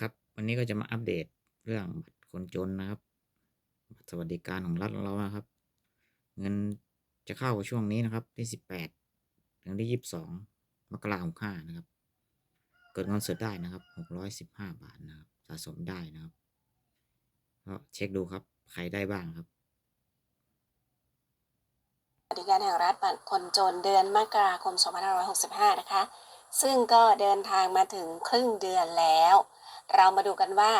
ครับวันนี้ก็จะมาอัปเดตเรื่องบัตรคนจนนะครับบัตรสวัสดิการของรัฐเรานะครับ เงินจะเข้าช่วงนี้นะครับที่สิบแปดถึงที่ยี่สิบสองมกราคมห้านะครับ เกิดเงินสดได้นะครับหกร้อยสิบห้าบาทนะครับ สะสมได้นะครับก็เช็คดูครับ ใครได้บ้างครับ การแห่งรัฐบัตรคนจนเดือนมกราคม 2565 นะคะ ซึ่งก็เดินทางมาถึงครึ่งเดือนแล้ว เรามาดูกันว่า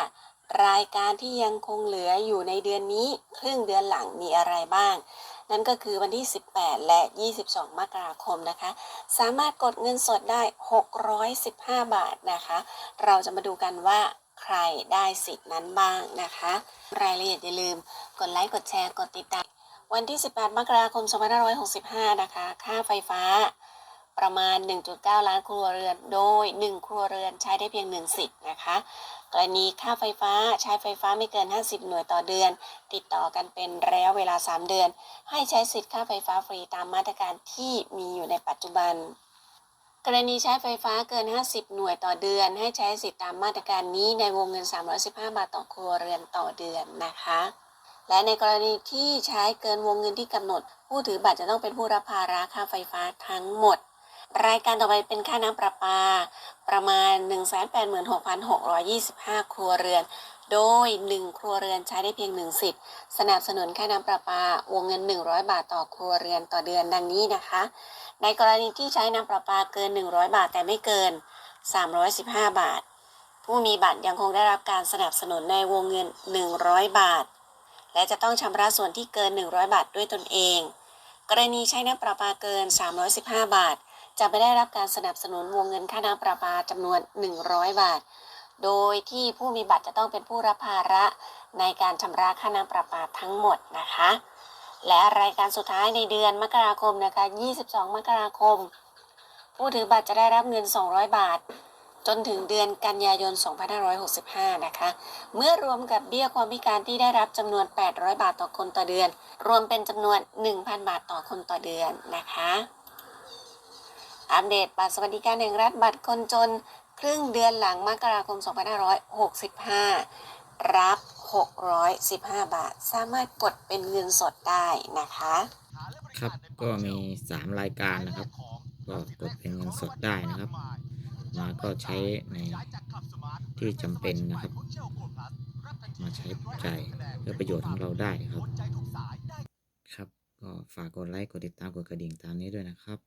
รายการที่ยังคงเหลืออยู่ในเดือนนี้ครึ่งเดือนหลังมีอะไรบ้าง นั่นก็คือวันที่ 18 และ 22 มกราคมนะคะ สามารถกดเงินสดได้ 615 บาทนะคะ เราจะมาดูกันว่าใครได้สิทธิ์นั้นบ้างนะคะ รายละเอียดอย่าลืม กดไลค์ กดแชร์ กดติดตาม วันที่ 18 มกราคม 2565 นะคะ ค่าไฟฟ้าประมาณ 1.9 ล้านครัวเรือน โดย 1 ครัวเรือนใช้ได้เพียง 1 สิทธิ์นะคะ กรณีค่าไฟฟ้าใช้ไฟฟ้าไม่เกิน 50 หน่วยต่อเดือน ติดต่อกันเป็นระยะเวลา 3 เดือน ให้ใช้สิทธิ์ค่าไฟฟ้าฟรีตามมาตรการที่มีอยู่ในปัจจุบัน กรณีใช้ไฟฟ้าเกิน 50 หน่วยต่อเดือน ให้ใช้สิทธิ์ตามมาตรการนี้ในวงเงิน 315 บาทต่อครัวเรือนต่อเดือนนะคะ และในกรณีที่ใช้เกินวงเงินที่กำหนด ผู้ถือบัตรจะต้องเป็นผู้รับภาระค่าไฟฟ้าทั้งหมด รายการต่อไปเป็นค่าน้ำประปา ประมาณ 186,625 ครัวเรือน โดย 1 ครัวเรือนใช้ได้เพียง 1 สิทธิ์ สนับสนุนค่าน้ำประปาวงเงิน 100 บาทต่อครัวเรือนต่อเดือนดังนี้นะคะ ในกรณีที่ใช้น้ำประปาเกิน 100 บาทแต่ไม่เกิน 315 บาท ผู้มีบัตรยังคงได้รับการสนับสนุนในวงเงิน 100 บาท และจะต้องชำระส่วนที่เกิน 100 บาทด้วยตนเอง กรณีใช้น้ำประปาเกิน 315 บาท จะไม่ได้รับการสนับสนุนวงเงินค่าน้ำประปาจำนวน 100 บาท โดยที่ผู้มีบัตรจะต้องเป็นผู้รับภาระในการชำระค่าน้ำประปาทั้งหมดนะคะ และรายการสุดท้ายในเดือนมกราคมนะคะ 22 มกราคม ผู้ถือบัตรจะได้รับเงิน 200 บาท จนถึงเดือนกันยายน 2565 นะคะ เมื่อรวมกับเบี้ยความพิการที่ได้รับจำนวน 800 บาทต่อคนต่อเดือน รวมเป็นจำนวน 1,000 บาทต่อคนต่อเดือนนะคะ อัปเดตบัตรสวัสดิการแห่งรัฐบัตรคนจน ครึ่งเดือนหลังมกราคม 2565 รับ 615 บาท สามารถกดเป็นเงินสดได้นะคะ ครับก็มีสามรายการนะครับ ก็กดเป็นเงินสดได้นะครับ มาก็ใช้ในที่จำเป็นนะครับ มาใช้จ่ายเพื่อประโยชน์ของเราได้ครับ ครับ ก็ฝากกดไลค์ กดติดตาม กดกระดิ่งตามนี้ด้วยนะครับ